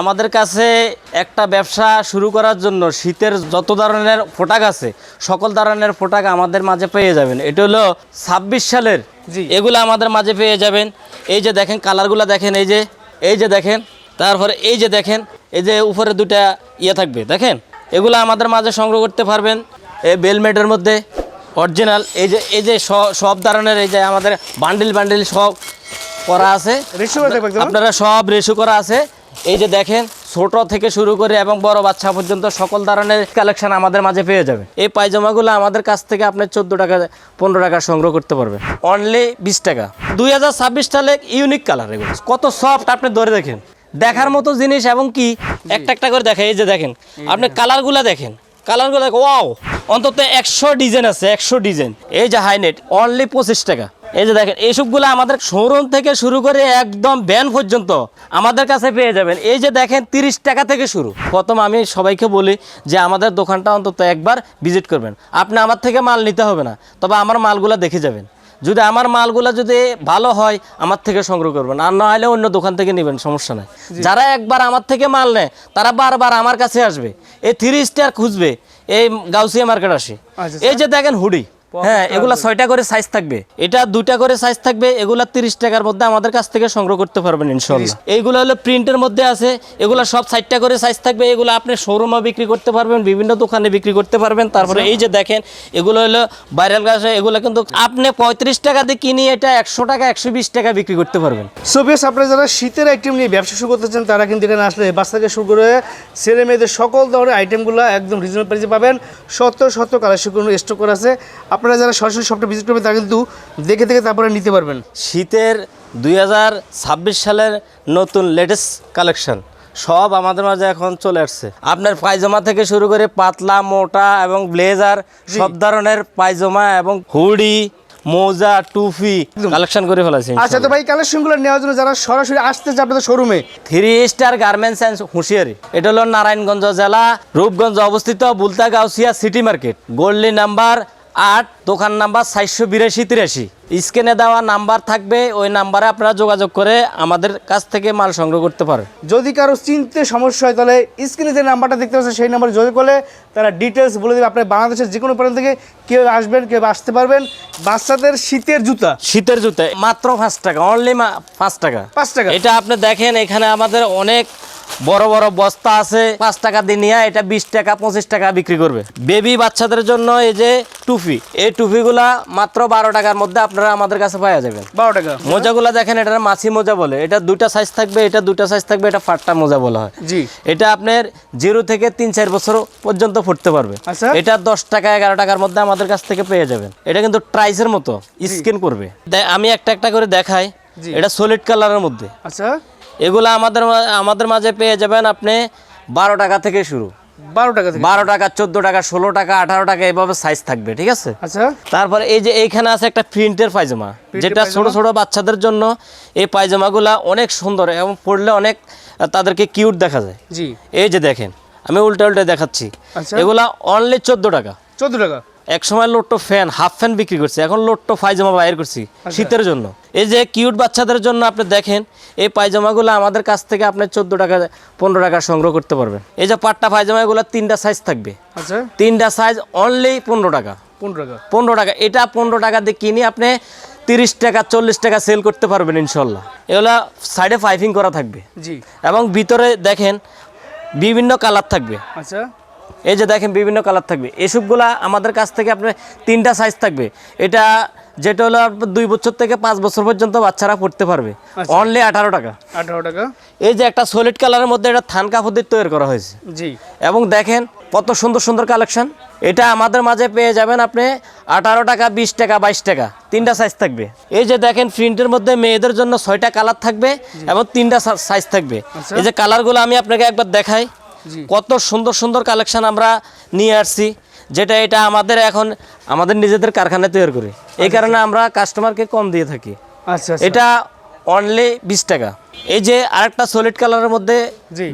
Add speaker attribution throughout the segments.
Speaker 1: আমাদের কাছে একটা ব্যবসা শুরু করার জন্য শীতের যত ধরনের পোটাক আছে সকল ধরনের পোটাক আমাদের মাঝে পেয়ে যাবেন। এটা হলো ছাব্বিশ সালের
Speaker 2: জি।
Speaker 1: এগুলো আমাদের মাঝে পেয়ে যাবেন। এই যে দেখেন কালারগুলো দেখেন এই যে এই যে দেখেন তারপরে এই যে দেখেন এই যে উপরে দুটা ইয়ে থাকবে দেখেন? এগুলো আমাদের মাঝে সংগ্রহ করতে পারবেন। এই বেলমেটের মধ্যে অরিজিনাল এই যে এই যে সব ধরনের এই যে আমাদের বান্ডিল বান্ডিল সব করা আছে? আপনারা সব রেশু করা আছে। এই যে দেখেন ছোট থেকে শুরু করে এবং বড় বাচ্চা পর্যন্ত সকল ধরনের কালেকশন আমাদের মাঝে পেয়ে যাবে। এই পায়জামাগুলো আমাদের কাছ থেকে আপনি চোদ্দ টাকা পনেরো টাকা সংগ্রহ করতে পারবেন। অনলি বিশ টাকা। দুই হাজার ছাব্বিশ সালে ইউনিক কালার এগুলো। কত সফট আপনি ধরে দেখেন। দেখার মতো জিনিস এবং কি? একটা একটা করে দেখে এই যে দেখেন। আপনি কালারগুলো দেখেন। কালারগুলো দেখো ওয়াও অন্তত একশো ডিজাইন আছে একশো ডিজাইন এই যে হাইনেট অনলি পঁচিশ টাকা। এই যে দেখেন এইসবগুলো আমাদের শোরুম থেকে শুরু করে একদম ব্যান পর্যন্ত আমাদের কাছে পেয়ে যাবেন। এই যে দেখেন তিরিশ টাকা থেকে শুরু। প্রথম আমি সবাইকে বলি যে আমাদের দোকানটা অন্তত একবার ভিজিট করবেন। আপনি আমার থেকে মাল নিতে হবে না তবে আমার মালগুলো দেখে যাবেন। যদি আমার মালগুলো যদি ভালো হয় আমার থেকে সংগ্রহ করবেন। আর না হলে অন্য দোকান থেকে নেবেন সমস্যা নাই। যারা একবার আমার থেকে মাল নেয় তারা বারবার আমার কাছে আসবে। এই থ্রি স্টার খুঁজবে এই গাউসিয়া মার্কেট আসে।
Speaker 2: আচ্ছা,
Speaker 1: এই যে দেখেন হুডি। হ্যাঁ এগুলা ছয়টা করে সাইজ থাকবে। এটা দুটা করে সাইজ থাকবে এগুলা তিরিশ টাকার মধ্যে আমাদের কাছ থেকে সংগ্রহ করতে পারবেন ইনশাল্লাহ এইগুলো হলো প্রিন্টের মধ্যে আছে এগুলা সব ষাটটা করে সাইজ থাকবে এগুলো আপনি শোরুমে বিক্রি করতে পারবেন বিভিন্ন দোকানে বিক্রি করতে পারবেন। তারপরে এই যে দেখেন এগুলো হলো ভাইরাল গাছ এগুলো কিন্তু আপনি পঁয়ত্রিশ টাকা দিয়ে কিনে এটা একশো টাকা একশো বিশ টাকা বিক্রি করতে পারবেন।
Speaker 2: সো বেশ আপনারা যারা শীতের আইটেম নিয়ে ব্যবসা শুরু করতে চান তারা কিন্তু এখানে আসলে বাচ্চা থেকে শুরু করে ছেলে মেয়েদের সকল ধরনের আইটেমগুলো একদম রিজনেবল প্রাইসে পাবেন। শত শত কালেকশন স্টক করা আছে আপনারা যারা সরাসরি শপটা ভিজিট করবেন তারা কিন্তু দেখে দেখে তারপরে নিতে পারবেন।
Speaker 1: শীতের দুই হাজার ছাব্বিশ সালের নতুন লেটেস্ট কালেকশন সব আমাদের মাঝে এখন চলে আসছে। আপনার পায়জামা থেকে শুরু করে পাতলা মোটা এবং ব্লেজার সব ধরনের পায়জামা এবং হুডি মোজা টুপি কালেকশন করে ফেলেছে
Speaker 2: আচ্ছা তো ভাই কালেকশনগুলো নেওয়ার জন্য যারা সরাসরি আসতে চায় আপনাদের শোরুমে
Speaker 1: থ্রি স্টার গার্মেন্টস অ্যান্ড হুঁশিয়ারি। এটা হলো নারায়ণগঞ্জ জেলা রূপগঞ্জ অবস্থিত বুলতা গাউসিয়া সিটি মার্কেট। গোল্ডলি নাম্বার আট দোকান নাম্বার চারশো বিরাশি তিরাশি। স্ক্রিনে দেওয়া নাম্বার থাকবে ওই নাম্বারে আপনারা যোগাযোগ করে আমাদের কাছ থেকে মাল সংগ্রহ করতে পারেন
Speaker 2: যদি কারও চিনতে সমস্যা হয় তাহলে স্ক্রিনে যে নাম্বারটা দেখতে পাচ্ছেন সেই নাম্বারে যোগাযোগ করলে তারা ডিটেলস বলে দেবে। আপনার বাংলাদেশের যে কোনো প্রান্ত থেকে কেউ আসবেন কেউ আসতে পারবেন। বাচ্চাদের শীতের জুতা।
Speaker 1: শীতের জুতা মাত্র পাঁচ টাকা অনলি পাঁচ টাকা।
Speaker 2: পাঁচ টাকা।
Speaker 1: এটা আপনি দেখেন এখানে আমাদের অনেক বড় বড় বস্তা আছে। পাঁচ টাকা দিয়ে নিয়ে এটা বিশ টাকা পঁচিশ টাকা বিক্রি করবে। বেবি বাচ্চাদের জন্য এই যে টুপি এই টুপিগুলা মাত্র বারো টাকার মধ্যে আপনারা আমাদের কাছে পাওয়া যাবেন
Speaker 2: বারো টাকা।
Speaker 1: মোজাগুলা দেখেন এটা মাছি মোজা বলে। এটা দুটা সাইজ থাকবে এটা দুটা সাইজ থাকবে এটা ফাটটা মোজা বলা হয়।
Speaker 2: জি।
Speaker 1: এটা আপনার জিরো থেকে তিন চার বছর পর্যন্ত ফুটতে পারবে।
Speaker 2: আচ্ছা।
Speaker 1: এটা দশ টাকা এগারো টাকার মধ্যে আমাদের কাছ থেকে পেয়ে যাবেন। এটা কিন্তু ট্রাইসের মতো স্ক্যান করবে। আমি একটা একটা করে দেখাই। এটা সলিড কালারের মধ্যে।
Speaker 2: আচ্ছা।
Speaker 1: এগুলো আমাদের আমাদের মাঝে পেয়ে যাবেন আপনি বারো টাকা থেকে শুরু।
Speaker 2: বারো টাকা থেকে
Speaker 1: বারো টাকা চোদ্দ টাকা ষোলো টাকা আঠারো টাকা এভাবে সাইজ থাকবে ঠিক আছে?
Speaker 2: আচ্ছা।
Speaker 1: তারপরে এই যে এইখানে আছে একটা প্রিন্টের পায়জামা। যেটা ছোট ছোট বাচ্চাদের জন্য এই পায়জামাগুলা অনেক সুন্দর এবং পরলে অনেক তাদেরকে কিউট দেখা যায়।
Speaker 2: জি।
Speaker 1: এই যে দেখেন আমি উল্টা উল্টা দেখাচ্ছি।
Speaker 2: আচ্ছা।
Speaker 1: এগুলা অনলি চোদ্দ টাকা।
Speaker 2: চোদ্দ টাকা।
Speaker 1: এক সময় লোট্টো ফ্যান হাফ ফ্যান বিক্রি করছে এখন লোট্টো পায়জামা বাইর করছি শীতের জন্য। এই যে কিউট বাচ্চাদের জন্য আপনি দেখেন এই পায়জামাগুলো আমাদের কাছ থেকে আপনি চোদ্দ টাকা পনেরো টাকা সংগ্রহ করতে পারবেন। এই যে পাট্টা পায়জামাগুলো তিনটা সাইজ থাকবে।
Speaker 2: আচ্ছা।
Speaker 1: তিনটা সাইজ অনলি পনেরো টাকা।
Speaker 2: পনেরো টাকা।
Speaker 1: পনেরো টাকা। এটা পনেরো টাকা দিয়ে কিনে আপনি তিরিশ টাকা চল্লিশ টাকা সেল করতে পারবেন ইনশাল্লাহ। এগুলো সাইডে পাইপিং করা থাকবে।
Speaker 2: জি।
Speaker 1: এবং ভিতরে দেখেন বিভিন্ন কালার থাকবে।
Speaker 2: আচ্ছা।
Speaker 1: এই যে দেখেন বিভিন্ন কালার থাকবে। এসবগুলা আমাদের কাছ থেকে আপনার তিনটা সাইজ থাকবে। এটা যেটা হলো দুই বছর থেকে পাঁচ বছর পর্যন্ত বাচ্চারা পড়তে পারবে। অনলি আঠারো টাকা।
Speaker 2: আঠারো টাকা।
Speaker 1: এই যে একটা সলিড কালারের মধ্যে এটা থান কাপড় দিয়ে তৈরি করা হয়েছে।
Speaker 2: জি।
Speaker 1: এবং দেখেন কত সুন্দর সুন্দর কালেকশন এটা আমাদের মাঝে পেয়ে যাবেন আপনি আঠারো টাকা বিশ টাকা বাইশ টাকা। তিনটা সাইজ থাকবে। এই যে দেখেন প্রিন্টের মধ্যে মেয়েদের জন্য ছয়টা কালার থাকবে এবং তিনটা সাইজ থাকবে। এই যে কালারগুলো আমি আপনাকে একবার দেখাই। কত সুন্দর সুন্দর কালেকশন আমরা নিয়ে আসছি যেটা এটা আমাদের এখন আমাদের নিজেদের কারখানায় তৈরি করি। এই কারণে আমরা কাস্টমারকে কম দিয়ে থাকি।
Speaker 2: আচ্ছা আচ্ছা।
Speaker 1: এটা অনলি বিশ টাকা। এই যে আরেকটা সলিড কালারের মধ্যে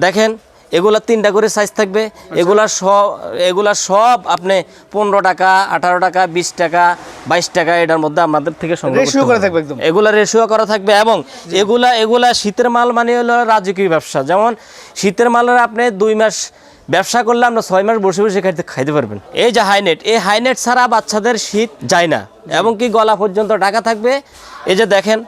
Speaker 1: দেখেন এগুলা তিনটা করে সাইজ থাকবে। এগুলা সব এগুলা সব আপনি পনেরো টাকা আঠারো টাকা বিশ টাকা বাইশ টাকা এটার মধ্যে আমাদের থেকে
Speaker 2: করা থাকবে একদম।
Speaker 1: এগুলা রেশিও করা থাকবে এবং এগুলা এগুলা শীতের মাল মানে হলো রাজকীয় ব্যবসা। যেমন শীতের মালের আপনি দুই মাস ব্যবসা করলে আমরা ছয় মাস বসে বসে খাইতে খাইতে পারবেন। এই যে হাইনেট এই হাইনেট ছাড়া বাচ্চাদের শীত যায় না। এবং কি গলা পর্যন্ত টাকা থাকবে? এই যে দেখেন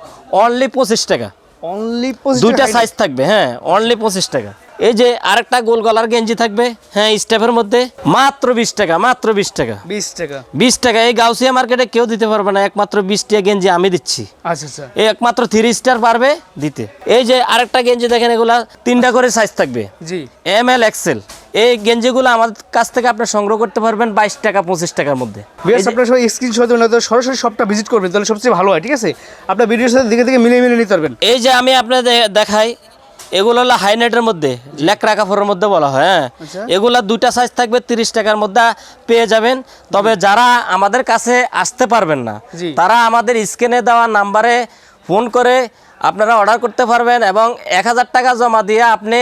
Speaker 1: অনলি পঁচিশ টাকা।
Speaker 2: অনলি
Speaker 1: দুইটা সাইজ থাকবে হ্যাঁ অনলি পঁচিশ টাকা। এই যে আরেকটা গোল গলার গেঞ্জি থাকবে হ্যাঁ স্টেপের মধ্যে। মাত্র বিশ টাকা মাত্র বিশ টাকা।
Speaker 2: বিশ টাকা।
Speaker 1: বিশ টাকা এই গাউসিয়া মার্কেটে কেউ দিতে পারবে না একমাত্র বিশ টাকা গেঞ্জি আমি দিচ্ছি।
Speaker 2: আচ্ছা আচ্ছা।
Speaker 1: এই একমাত্র থ্রি স্টার পারবে দিতে। এই যে আরেকটা গেঞ্জি দেখেন এগুলা তিনটা করে সাইজ থাকবে।
Speaker 2: জি।
Speaker 1: এম এল এক্সেল এই গেঞ্জিগুলো আমাদের কাছ থেকে আপনি সংগ্রহ করতে পারবেন বাইশ টাকা পঁচিশ টাকার মধ্যে।
Speaker 2: বিয়ার্স আপনার সবাই স্ক্রিনশট সরাসরি শপটা ভিজিট করবেন তাহলে সবচেয়ে ভালো হয় ঠিক আছে? আপনার ভিডিওর সাথে দিকে দিকে মিলিয়ে মিলিয়ে নিতে পারবেন।
Speaker 1: এই যে আমি আপনাদের দেখাই এগুলো হলো হাইনেটের মধ্যে লেকড়া কাপড়ের মধ্যে বলা হয় হ্যাঁ।
Speaker 2: আচ্ছা।
Speaker 1: এগুলা দুইটা সাইজ থাকবে তিরিশ টাকার মধ্যে পেয়ে যাবেন। তবে যারা আমাদের কাছে আসতে পারবেন না তারা আমাদের স্ক্রিনে দেওয়া নাম্বারে ফোন করে আপনারা অর্ডার করতে পারবেন এবং এক হাজার টাকা জমা দিয়ে আপনি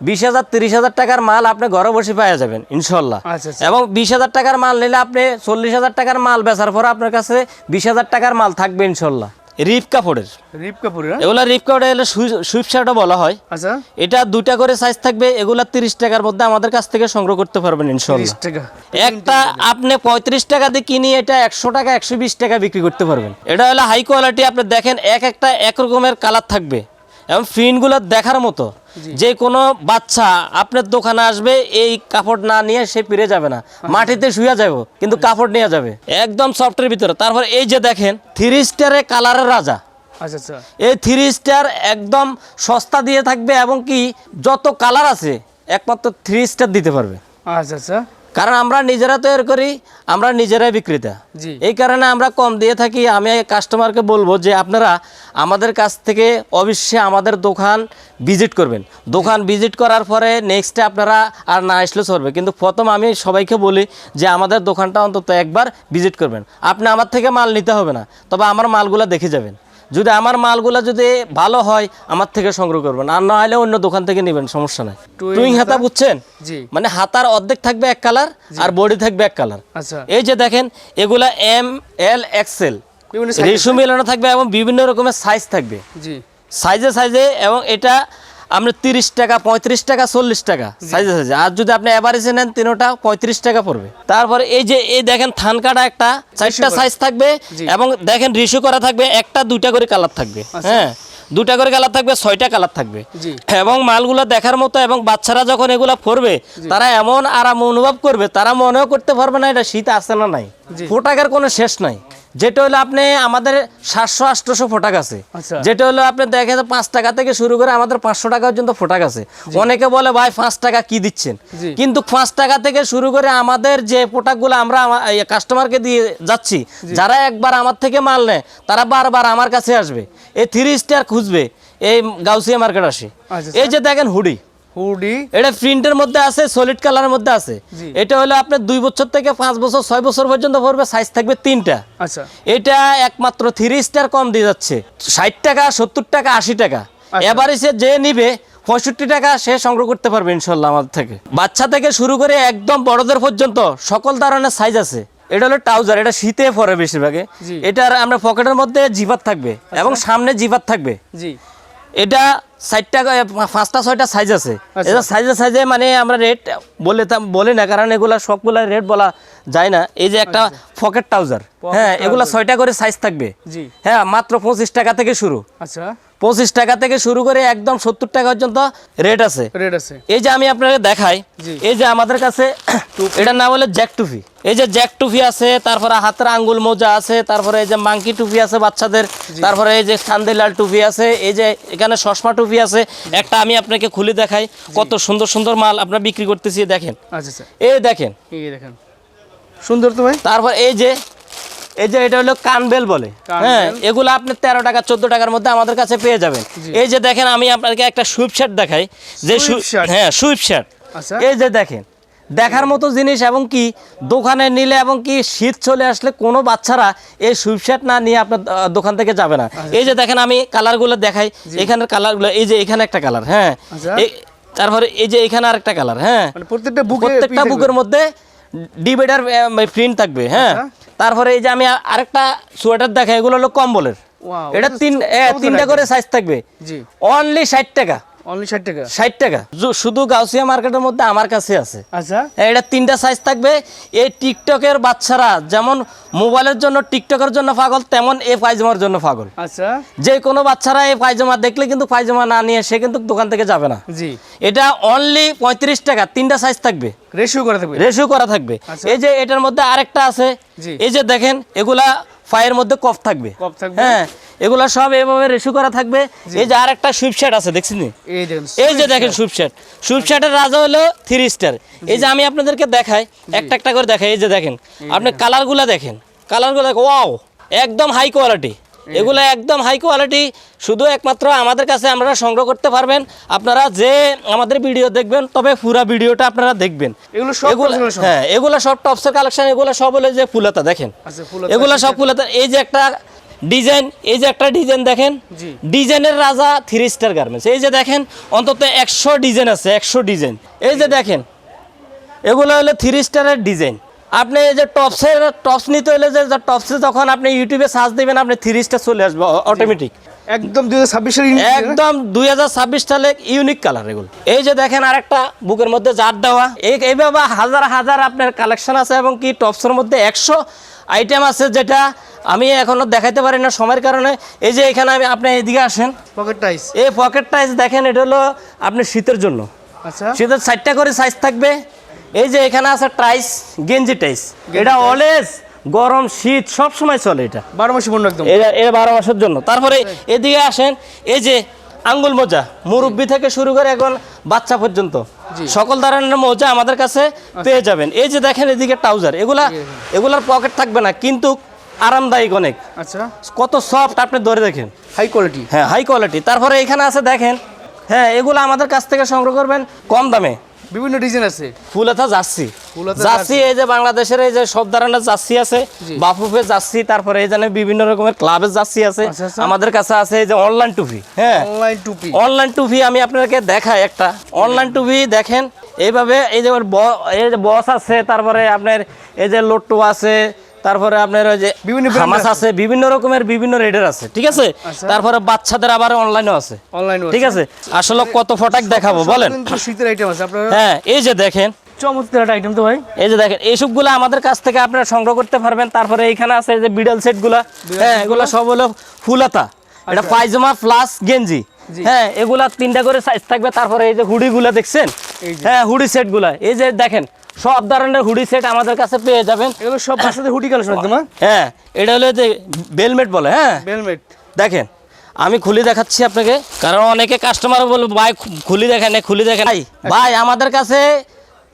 Speaker 1: বিশ হাজার তিরিশ হাজার টাকার মাল আপনি ঘরে বসে পেয়ে যাবেন ইনশাল্লাহ।
Speaker 2: আচ্ছা, আচ্ছা।
Speaker 1: এবং বিশ হাজার টাকার মাল নিলে আপনি চল্লিশ হাজার টাকার মাল বেচার পর আপনার কাছে বিশ হাজার টাকার মাল থাকবে ইনশাল্লাহ। রিপ কাপড়ের
Speaker 2: রিপ কাপড়ের না
Speaker 1: এগুলা রিপ কাপড়ে এলে সুইপ শার্টও বলা হয়।
Speaker 2: আচ্ছা।
Speaker 1: এটা দুইটা করে সাইজ থাকবে এগুলা তিরিশ টাকার মধ্যে আমাদের কাছ থেকে সংগ্রহ করতে পারবেন ইনশাল্লাহ। একটা আপনি পঁয়ত্রিশ টাকা দিয়ে কিনে এটা একশো টাকা একশো বিশ টাকা বিক্রি করতে পারবেন। এটা হলো হাই কোয়ালিটি আপনি দেখেন এক একটা এক রকমের কালার থাকবে। এবং প্রিন্টগুলো দেখার মতো। যে কোনো বাচ্চা আপনার দোকানে আসবে এই কাপড় না নিয়ে সে ফিরে যাবে না। মাটিতে শুয়ে যাবে কিন্তু কাপড় নিয়ে যাবে। একদম সফটের ভিতরে। তারপর এই যে দেখেন থ্রি স্টারে কালারের রাজা।
Speaker 2: আচ্ছা আচ্ছা।
Speaker 1: এই থ্রি স্টার একদম সস্তা দিয়ে থাকবে এবং কি যত কালার আছে একমাত্র থ্রি স্টার দিতে পারবে।
Speaker 2: আচ্ছা আচ্ছা।
Speaker 1: কারণ আমরা নিজেরা তৈরি করি আমরা নিজেরাই বিক্রেতা। এই কারণে আমরা কম দিয়ে থাকি। আমি কাস্টমারকে বলব যে আপনারা আমাদের কাছ থেকে অবশ্যই আমাদের দোকান ভিজিট করবেন। দোকান ভিজিট করার পরে নেক্সটে আপনারা আর না আসলে চলবে। কিন্তু প্রথম আমি সবাইকে বলি যে আমাদের দোকানটা অন্তত একবার ভিজিট করবেন। আপনি আমার থেকে মাল নিতে হবে না তবে আমার মালগুলো দেখে যাবেন। যদি আমার মালগুলো যদি ভালো হয় আমার থেকে সংগ্রহ করবেন। আর না হলে অন্য দোকান থেকে নেবেন সমস্যা নাই।
Speaker 2: টুইং
Speaker 1: হাতা বুঝছেন? মানে হাতার অর্ধেক থাকবে এক কালার আর বডি থাকবে এক কালার।
Speaker 2: আচ্ছা।
Speaker 1: এই যে দেখেন এগুলা এম এল এক্সেল।
Speaker 2: রেশমি এলানো
Speaker 1: রেশু মেলানো থাকবে এবং বিভিন্ন রকমের সাইজ থাকবে।
Speaker 2: জি।
Speaker 1: সাইজে সাইজে এবং এটা আপনি তিরিশ টাকা পঁয়ত্রিশ টাকা চল্লিশ টাকা সাইজে সাইজে। আর যদি আপনি এভারেজে নেন তিনোটা পঁয়ত্রিশ টাকা পড়বে। তারপরে এই যে এই দেখেন থান কাটা একটা চারটা সাইজ থাকবে এবং দেখেন রিসু করা থাকবে একটা দুইটা করে কালার থাকবে হ্যাঁ? দুটা করে কালার থাকবে ছয়টা কালার থাকবে। এবং মালগুলো দেখার মতো এবং বাচ্চারা যখন এগুলো পরবে তারা এমন আরাম অনুভব করবে তারা মনেও করতে পারবে না এটা শীত আসে না নাই। ফোটাকের কোনো শেষ নাই। যেটা হলো আপনি আমাদের সাতশো আটশোশো ফোটাক আছে।
Speaker 2: আচ্ছা।
Speaker 1: যেটা হলো আপনি দেখে যে পাঁচ টাকা থেকে শুরু করে আমাদের পাঁচশো টাকা পর্যন্ত ফোটাক আছে। অনেকে বলে ভাই পাঁচ টাকা কি দিচ্ছেন? কিন্তু পাঁচ টাকা থেকে শুরু করে আমাদের যে প্রোডাক্টগুলো আমরা কাস্টমারকে দিয়ে যাচ্ছি যারা একবার আমার থেকে মাল নেয় তারা বারবার আমার কাছে আসবে। এই থ্রি স্টার খুঁজবে এই গাউসিয়া মার্কেট আসে।
Speaker 2: আচ্ছা,
Speaker 1: এই যে দেখেন হুডি।
Speaker 2: হুডি।
Speaker 1: এটা প্রিন্টের মধ্যে আছে সলিড কালারের মধ্যে আছে। এটা হলো আপনার দুই বছর থেকে পাঁচ বছর ছয় বছর পর্যন্ত পড়বে সাইজ থাকবে তিনটা।
Speaker 2: আচ্ছা।
Speaker 1: এটা একমাত্র থ্রি স্টার কম দিয়ে যাচ্ছে। ষাট টাকা সত্তর টাকা আশি টাকা।
Speaker 2: আচ্ছা।
Speaker 1: এবারে সে যে নিবে পঁয়ষট্টি টাকা সে সংগ্রহ করতে পারবে ইনশাল্লাহ আমাদের থেকে। বাচ্চা থেকে শুরু করে একদম বড়দের পর্যন্ত সকল ধরনের সাইজ আছে। এটা হলো ট্রাউজার এটা শীতে পরে বেশিরভাগে। এটার আমরা পকেটের মধ্যে জিপার থাকবে এবং সামনে জিপার থাকবে।
Speaker 2: জি।
Speaker 1: এটা ষাটটা পাঁচটা ছয়টা সাইজ আছে।
Speaker 2: আচ্ছা।
Speaker 1: এটা সাইজে সাইজে মানে আমরা রেট বলে বলি না কারণ এগুলা সবগুলা রেট বলা যায় না। এই যে একটা পকেট ট্রাউজার হ্যাঁ এগুলা ছয়টা করে সাইজ থাকবে। হ্যাঁ মাত্র পঁচিশ টাকা থেকে শুরু।
Speaker 2: আচ্ছা।
Speaker 1: পঁচিশ টাকা থেকে শুরু করে একদম সত্তর টাকা পর্যন্ত রেট আছে। এই যে আমি আপনাকে দেখাই এই যে আমাদের কাছে এটার নাম হলো জ্যাক টুফি এই যে জ্যাক টুপি আছে তারপরে হাতের আঙ্গুল মোজা আছে তারপরে এই যে মাংকি টুপি আছে বাচ্চাদের তারপরে এই যে সান্দেলাল টুপি আছে এই যে এখানে চশমা টুপি আছে। একটা আমি আপনাকে খুলে দেখাই কত সুন্দর সুন্দর মাল আপনার বিক্রি করতেছি দেখেন।
Speaker 2: আচ্ছা আচ্ছা।
Speaker 1: এই দেখেন।
Speaker 2: এই দেখেন। সুন্দর তো ভাই?
Speaker 1: তারপর এই যে এই যে এটা হলো কানবেল বলে। হ্যাঁ এগুলো আপনি তেরো টাকা চোদ্দ টাকার মধ্যে আমাদের কাছে পেয়ে যাবেন। এই যে দেখেন আমি আপনাকে একটা সুইপ শার্ট দেখাই। যে হ্যাঁ সুইপ শার্ট
Speaker 2: আচ্ছা।
Speaker 1: এই যে দেখেন দেখার মতো জিনিস এবং কি দোকানে নিলে এবং কি শীত চলে আসলে কোনো বাচ্চারা এই সুইপ শার্ট না নিয়ে আপনার দোকান থেকে যাবে না।
Speaker 2: আচ্ছা।
Speaker 1: এই যে দেখেন আমি কালারগুলো দেখাই এখানের কালারগুলো এই যে এখানে একটা কালার হ্যাঁ।
Speaker 2: আচ্ছা।
Speaker 1: তারপরে এই যে এখানে আরেকটা কালার হ্যাঁ।
Speaker 2: মানে প্রত্যেকটা বুকে
Speaker 1: প্রত্যেকটা বুকের মধ্যে ডিবেটার প্রিন্ট থাকবে হ্যাঁ। তারপরে এই যে আমি আরেকটা সোয়েটার দেখাই এগুলো হলো কম্বলের। এটা তিন তিনটা করে সাইজ থাকবে। অনলি ষাট টাকা।
Speaker 2: অনলি টাকা?
Speaker 1: শুধু গাউসিয়া মার্কেটের মধ্যে আমার কাছে আছে।
Speaker 2: আচ্ছা।
Speaker 1: এটা তিনটা সাইজ থাকবে। এই টিকটকের বাচ্চারা যেমন মোবাইলের জন্য টিকটকের জন্য পাগল তেমন এই পায়জামার জন্য পাগল।
Speaker 2: আচ্ছা।
Speaker 1: যে কোনো বাচ্চারা এই পায়জামা দেখলে কিন্তু পায়জামা না নিয়ে সে কিন্তু দোকান থেকে যাবে না।
Speaker 2: জি।
Speaker 1: এটা অনলি পঁয়ত্রিশ টাকা তিনটা সাইজ থাকবে।
Speaker 2: রেশিও করা থাকবে?
Speaker 1: রেশিও করা থাকবে।
Speaker 2: আচ্ছা।
Speaker 1: এই যে এটার মধ্যে আরেকটা আছে। এই যে দেখেন এগুলা ফায়ের মধ্যে কফ থাকবে।
Speaker 2: কফ থাকবে।
Speaker 1: হ্যাঁ এগুলা সব এভাবে রেশু করা থাকবে। এই যে আর একটা সুইপশার্ট আছে দেখছেন
Speaker 2: এই
Speaker 1: এই যে দেখেন সুইপশ্যাট সুইপশার্টের রাজা হলো থ্রি স্টার। এই যে আমি আপনাদেরকে দেখাই একটা একটা করে দেখাই। এই যে দেখেন আপনি কালারগুলা দেখেন। কালারগুলো দেখেন ওয়াও একদম হাই কোয়ালিটি। এগুলো একদম হাই কোয়ালিটি শুধু একমাত্র আমাদের কাছে আপনারা সংগ্রহ করতে পারবেন। আপনারা যে আমাদের ভিডিও দেখবেন তবে পুরো ভিডিওটা আপনারা দেখবেন।
Speaker 2: এগুলো সব।
Speaker 1: হ্যাঁ এগুলো সব টপসের কালেকশন এগুলো সব হলো যে ফুলাতা দেখেন।
Speaker 2: আচ্ছা,
Speaker 1: এগুলো সব ফুলাতা। এই যে একটা ডিজাইন এই যে একটা ডিজাইন দেখেন ডিজাইনের রাজা থ্রি স্টার গার্মেন্টস এই যে দেখেন অন্তত একশো ডিজাইন আছে একশো ডিজাইন। এই যে দেখেন এগুলো হলো থ্রি স্টারের ডিজাইন। আপনি এই যে টপসের টপস নিতে হলে যে টপসে যখন আপনি ইউটিউবে সার্চ দিবেন আপনি থ্রি স্টার চলে আসবে অটোমেটিক
Speaker 2: একদম দুই হাজার
Speaker 1: একদম দুই হাজার ছাব্বিশ সালে ইউনিক কালার এগুলো। এই যে দেখেন আরেকটা বুকের মধ্যে জার দেওয়া। এই এইভাবে হাজার হাজার আপনার কালেকশন আছে এবং কি টপসের মধ্যে একশো আইটেম আছে যেটা আমি এখনও দেখাইতে পারি না সময়ের কারণে। এই যে এখানে আমি আপনি এদিকে আসেন।
Speaker 2: পকেট টাইস
Speaker 1: এই পকেট টাইস দেখেন এটা হলো আপনি শীতের জন্য।
Speaker 2: আচ্ছা।
Speaker 1: শীতের চারটা করে সাইজ থাকবে। এই যে এখানে আছে টাইস গেঞ্জি টাইস। এটা অলওয়েজ গরম শীত সব সময় চলে এটা।
Speaker 2: বারো মাসে পণ্য একদম।
Speaker 1: এরা এরা বারো মাসের জন্য। তারপরে এদিকে আসেন এই যে আঙ্গুল মোজা মুরব্বি থেকে শুরু করে এখন বাচ্চা পর্যন্ত। সকল ধরনের মোজা আমাদের কাছে পেয়ে যাবেন। এই যে দেখেন এদিকে ট্রাউজার এগুলা এগুলার পকেট থাকবে না কিন্তু আরামদায়ক অনেক।
Speaker 2: আচ্ছা।
Speaker 1: কত সফট আপনি ধরে দেখেন।
Speaker 2: হাই কোয়ালিটি
Speaker 1: হ্যাঁ হাই কোয়ালিটি তারপরে এখানে আছে দেখেন হ্যাঁ এগুলো আমাদের কাছ থেকে সংগ্রহ করবেন কম দামে।
Speaker 2: বিভিন্ন ডিজাইন আছে।
Speaker 1: ফুলাথা জার্সি।
Speaker 2: ফুলাতা
Speaker 1: জার্সি এই যে বাংলাদেশের এই যে সব ধরনের জার্সি আছে বাফুফে জার্সি তারপরে এই জানে বিভিন্ন রকমের ক্লাবের জার্সি আছে।
Speaker 2: আচ্ছা, আচ্ছা।
Speaker 1: আমাদের কাছে আছে এই যে অনলাইন টুপি হ্যাঁ?
Speaker 2: অনলাইন টুপি।
Speaker 1: অনলাইন টুপি আমি আপনাকে দেখাই একটা। অনলাইন টুপি দেখেন এইভাবে এই যে এই যে বস আছে তারপরে আপনার এই যে লোট্টু আছে তারপরে আপনার ওই যে
Speaker 2: বিভিন্ন
Speaker 1: হামাস
Speaker 2: আছে।
Speaker 1: বিভিন্ন রকমের বিভিন্ন রেডের আছে ঠিক আছে? তারপরে বাচ্চাদের আবার অনলাইনও আছে
Speaker 2: অনলাইন
Speaker 1: ঠিক আছে। আসলে কত ফটাক দেখাবো বলেন?
Speaker 2: শীতের আইটেম আছে আপনারা
Speaker 1: হ্যাঁ এই যে দেখেন।
Speaker 2: চমৎকার একটা আইটেম তো ভাই।
Speaker 1: এই যে দেখেন এইসবগুলো আমাদের কাছ থেকে আপনারা সংগ্রহ করতে পারবেন। তারপরে এখানে আছে যে বিডাল সেটগুলা। হ্যাঁ এগুলো সব হলো ফুলাতা। এটা পায়জামা প্লাস গেঞ্জি। হ্যাঁ এগুলা তিনটা করে সাইজ থাকবে। তারপরে এই যে হুডিগুলা দেখছেন? হ্যাঁ হুডি সেটগুলা। এই যে দেখেন সব ধরনের হুডি সেট আমাদের কাছে পেয়ে যাবেন।
Speaker 2: এগুলো সব বাচ্চাদের হুডি কালেকশন একদম হ্যাঁ
Speaker 1: হ্যাঁ এটা হলো যে বেলমেট বলে হ্যাঁ?
Speaker 2: বেলমেট।
Speaker 1: দেখেন আমি খুলি দেখাচ্ছি আপনাকে কারণ অনেকে কাস্টমার বলবে ভাই খুলি দেখেন খুলি দেখেন ভাই ভাই আমাদের কাছে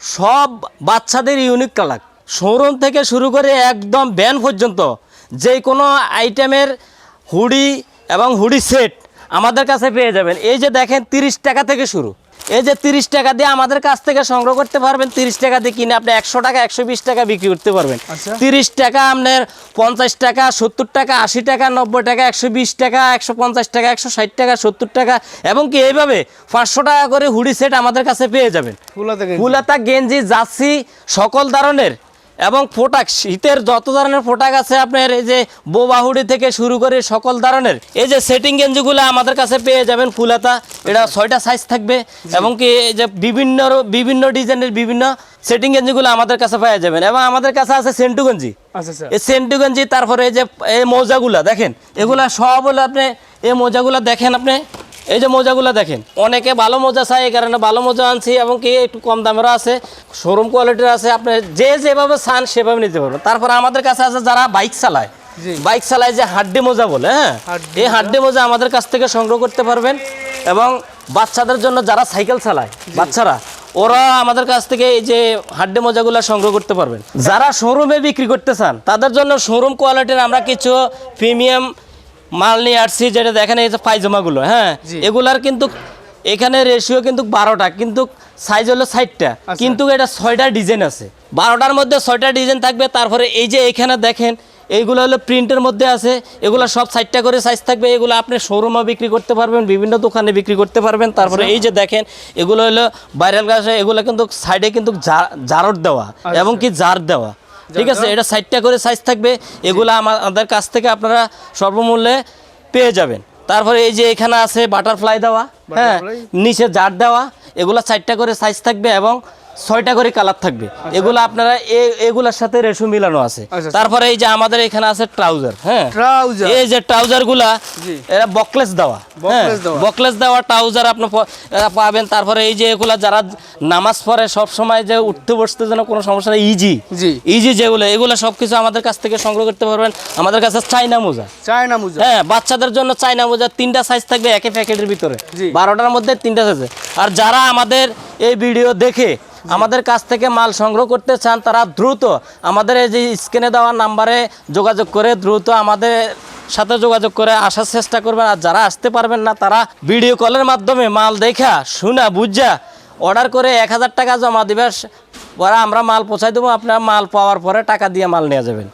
Speaker 1: সব বাচ্চাদের ইউনিক কালার শোরুম থেকে শুরু করে একদম ব্যান পর্যন্ত যে কোনো আইটেমের হুডি এবং হুডি সেট আমাদের কাছে পেয়ে যাবেন। এই যে দেখেন তিরিশ টাকা থেকে শুরু। এই যে তিরিশ টাকা দিয়ে আমাদের কাছ থেকে সংগ্রহ করতে পারবেন তিরিশ টাকা দিয়ে কিনে আপনি একশো টাকা একশো বিশ টাকা বিক্রি করতে পারবেন।
Speaker 2: আচ্ছা।
Speaker 1: তিরিশ টাকা আপনার পঞ্চাশ টাকা সত্তর টাকা আশি টাকা নব্বই টাকা একশো বিশ টাকা একশো পঞ্চাশ টাকা একশো ষাট টাকা সত্তর টাকা এবং কি এইভাবে পাঁচশো টাকা করে হুডি সেট আমাদের কাছে পেয়ে যাবেন।
Speaker 2: ফুলা
Speaker 1: ফুলাতা গেঞ্জি জার্সি সকল ধরনের এবং ফোটাক শীতের যত ধরনের ফোটাক আছে আপনার এই যে বোবাহুডি থেকে শুরু করে সকল ধরনের এই যে সেটিং গেঞ্জিগুলো আমাদের কাছে পেয়ে যাবেন ফুলাতা এটা ছয়টা সাইজ থাকবে এবং কি এই যে বিভিন্ন বিভিন্ন ডিজাইনের বিভিন্ন সেটিং গেঞ্জিগুলো আমাদের কাছে পেয়ে যাবেন। এবং আমাদের কাছে আছে সেন্টু গেঞ্জি।
Speaker 2: আচ্ছা আচ্ছা।
Speaker 1: এই সেন্টু গেঞ্জি তারপরে এই যে এই মোজাগুলা দেখেন এগুলা সব হলো আপনি এই মোজাগুলা দেখেন আপনি এই যে মোজাগুলো দেখেন অনেকে ভালো মোজা চাই এই কারণে ভালো মোজা আনছি এবং কি একটু কম দামেরও আছে শোরুম কোয়ালিটির আছে আপনি যে যেভাবে চান সেভাবে নিতে পারবেন। তারপর আমাদের কাছে আছে যারা বাইক চালায়। বাইক চালায় যে হাড্ডি মোজা বলে হ্যাঁ? এই হাড্ডি মোজা আমাদের কাছ থেকে সংগ্রহ করতে পারবেন এবং বাচ্চাদের জন্য যারা সাইকেল চালায় বাচ্চারা ওরা আমাদের কাছ থেকে এই যে হাড্ডি মোজাগুলো সংগ্রহ করতে পারবেন। যারা শোরুমে বিক্রি করতে চান তাদের জন্য শোরুম কোয়ালিটির আমরা কিছু প্রিমিয়াম মাল নিয়ে আসছি যেটা দেখেন এই যে পায়জামাগুলো হ্যাঁ। এগুলার কিন্তু এখানে রেশিও কিন্তু বারোটা কিন্তু সাইজ হলো ষাটটা। কিন্তু এটা ছয়টা ডিজাইন আছে। বারোটার মধ্যে ছয়টা ডিজাইন থাকবে তারপরে এই যে এখানে দেখেন এইগুলো হলো প্রিন্টের মধ্যে আছে এগুলো সব সাইডটা করে সাইজ থাকবে এগুলো আপনি শোরুমে বিক্রি করতে পারবেন বিভিন্ন দোকানে বিক্রি করতে পারবেন। তারপরে এই যে দেখেন এগুলো হলো ভাইরাল গাছ এগুলো কিন্তু সাইডে কিন্তু জারট দেওয়া এবং কি জার দেওয়া। ঠিক আছে এটা সাইডটা করে সাইজ থাকবে এগুলো আমাদের কাছ থেকে আপনারা সর্বমূল্যে পেয়ে যাবেন। তারপরে এই যে এখানে আছে বাটারফ্লাই দেওয়া হ্যাঁ নিচে জার দেওয়া এগুলো সাইডটা করে সাইজ থাকবে এবং ছয়টা করে কালার থাকবে। এগুলো আপনারা এ- এগুলোর সাথে রেশু মিলানো আছে।
Speaker 2: আচ্ছা।
Speaker 1: তারপরে এই যে আমাদের এখানে আছে ট্রাউজার হ্যাঁ?
Speaker 2: ট্রাউজার।
Speaker 1: এই যে
Speaker 2: ট্রাউজারগুলা
Speaker 1: এরা বকলেস দেওয়া বকলেস দেওয়া। ট্রাউজার আপনি পাবেন। তারপরে এই যে এগুলা যারা নামাজ পড়ে সব সময় যে উঠতে বসতে যেন কোনো সমস্যা নেই ইজি
Speaker 2: জি।
Speaker 1: ইজি যেগুলো এগুলো সবকিছু আমাদের কাছ থেকে সংগ্রহ করতে পারবেন। আমাদের কাছে চাইনা মোজা।
Speaker 2: চায়না মোজা।
Speaker 1: হ্যাঁ বাচ্চাদের জন্য চাইনা মোজা তিনটা সাইজ থাকবে একই প্যাকেটের ভিতরে। বারোটার মধ্যে তিনটা সাইজ আর যারা আমাদের এই ভিডিও দেখে আমাদের কাছ থেকে মাল সংগ্রহ করতে চান তারা দ্রুত আমাদের এই যে স্ক্রিনে দেওয়া নাম্বারে যোগাযোগ করে দ্রুত আমাদের সাথে যোগাযোগ করে আসার চেষ্টা করবেন। আর যারা আসতে পারবেন না, তারা ভিডিও কলের মাধ্যমে মাল দেখা, শোনা, বুঝা, অর্ডার করে এক হাজার টাকা জমা দিবে। পরে আমরা মাল পৌঁছাই দেবো, আপনার মাল পাওয়ার পরে টাকা দিয়ে মাল নিয়ে যাবেন।